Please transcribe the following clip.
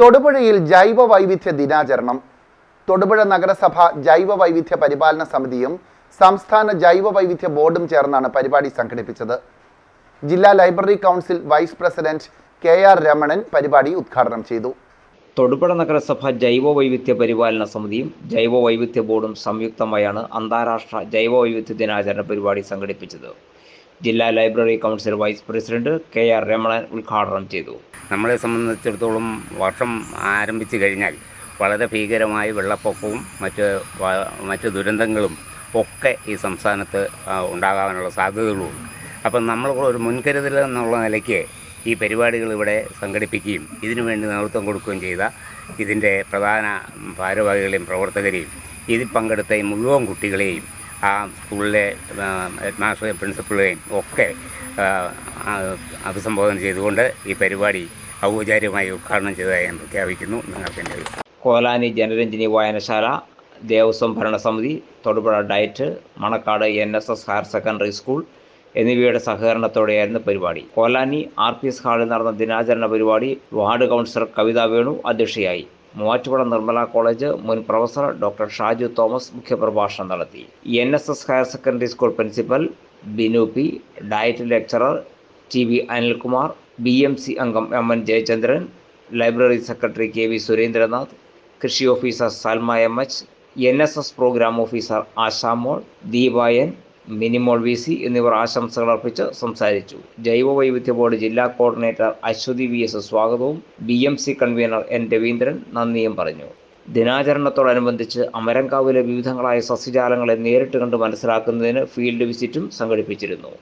തൊടുപുഴയിൽ ജൈവ വൈവിധ്യ ദിനാചരണം. തൊടുപുഴ നഗരസഭ ജൈവ വൈവിധ്യ പരിപാലന സമിതിയും സംസ്ഥാന ജൈവ വൈവിധ്യ ബോർഡും ചേർന്നാണ് പരിപാടി സംഘടിപ്പിച്ചത്. ജില്ലാ library council vice president K R Ramanan പരിപാടി ഉദ്ഘാടനം ചെയ്തു. തൊടുപുഴ നഗരസഭ ജൈവ വൈവിധ്യ പരിപാലന സമിതിയും ജൈവ വൈവിധ്യ ബോർഡും സംയുക്തമായാണ് അന്താരാഷ്ട്ര ജൈവ വൈവിധ്യ ദിനാചരണ പരിപാടി സംഘടിപ്പിച്ചത്. ജില്ലാ library council vice president K R Ramanan ഉദ്ഘാടനം ചെയ്തു. നമ്മളെ സംബന്ധിച്ചിടത്തോളം വർഷം ആരംഭിച്ചു കഴിഞ്ഞാൽ വളരെ ഭീകരമായ വെള്ളപ്പൊക്കവും മറ്റ് മറ്റ് ദുരന്തങ്ങളും ഒക്കെ ഈ സംസ്ഥാനത്ത് ഉണ്ടാകാനുള്ള സാധ്യതകളുണ്ട്. അപ്പം നമ്മൾ ഒരു മുൻകരുതൽ എന്നുള്ള നിലയ്ക്ക് ഈ പരിപാടികൾ ഇവിടെ സംഘടിപ്പിക്കുകയും ഇതിനു വേണ്ടി നേതൃത്വം കൊടുക്കുകയും ചെയ്ത ഇതിന്റെ പ്രധാന ഭാരവാഹികളെയും പ്രവർത്തകരെയും ഇതിൽ പങ്കെടുത്ത മുഴുവൻ കുട്ടികളെയും ആ സ്കൂളിലെ ഹെഡ് മാസ്റ്ററെയും പ്രിൻസിപ്പളെയും ഒക്കെ അഭിസംബോധന ചെയ്തുകൊണ്ട് ഈ പരിപാടി ഔപചാരികമായി ഉദ്ഘാടനം ചെയ്തതായി ഞാൻ പ്രഖ്യാപിക്കുന്നു. നിങ്ങൾക്ക് കോലാനി ജനരഞ്ജിനി വായനശാല ദേവസ്വം ഭരണസമിതി Thodupuzha DIET Manakkad N S S higher secondary school എന്നിവയുടെ സഹകരണത്തോടെയായിരുന്നു പരിപാടി. കോലാനി ആർ പി എസ് ഹാളിൽ നടന്ന ദിനാചരണ പരിപാടി വാർഡ് കൗൺസിലർ കവിത വേണു അധ്യക്ഷയായി. മൂവാറ്റുപുഴ നിർമ്മല കോളേജ് മുൻ പ്രൊഫസർ ഡോക്ടർ ഷാജു തോമസ് മുഖ്യപ്രഭാഷണം നടത്തി. N S S higher secondary school principal Binu P DIET lecturer T V Anilkumar B M C അംഗം M N Jayachandran library secretary K V Surendranath കൃഷി officer Salma M H N S S programme officer Ashamol Deepayan Minimol V C എന്നിവർ ആശംസകൾ അർപ്പിച്ച് സംസാരിച്ചു. ജൈവ വൈവിധ്യ board ജില്ലാ coordinator Aswathy V S സ്വാഗതവും B M C convener N Raveendran നന്ദിയും പറഞ്ഞു. ദിനാചരണത്തോടനുബന്ധിച്ച് അമരങ്കാവിലെ വിവിധങ്ങളായ സസ്യജാലങ്ങളെ നേരിട്ട് കണ്ട് മനസ്സിലാക്കുന്നതിന് ഫീൽഡ് വിസിറ്റും സംഘടിപ്പിച്ചിരുന്നു.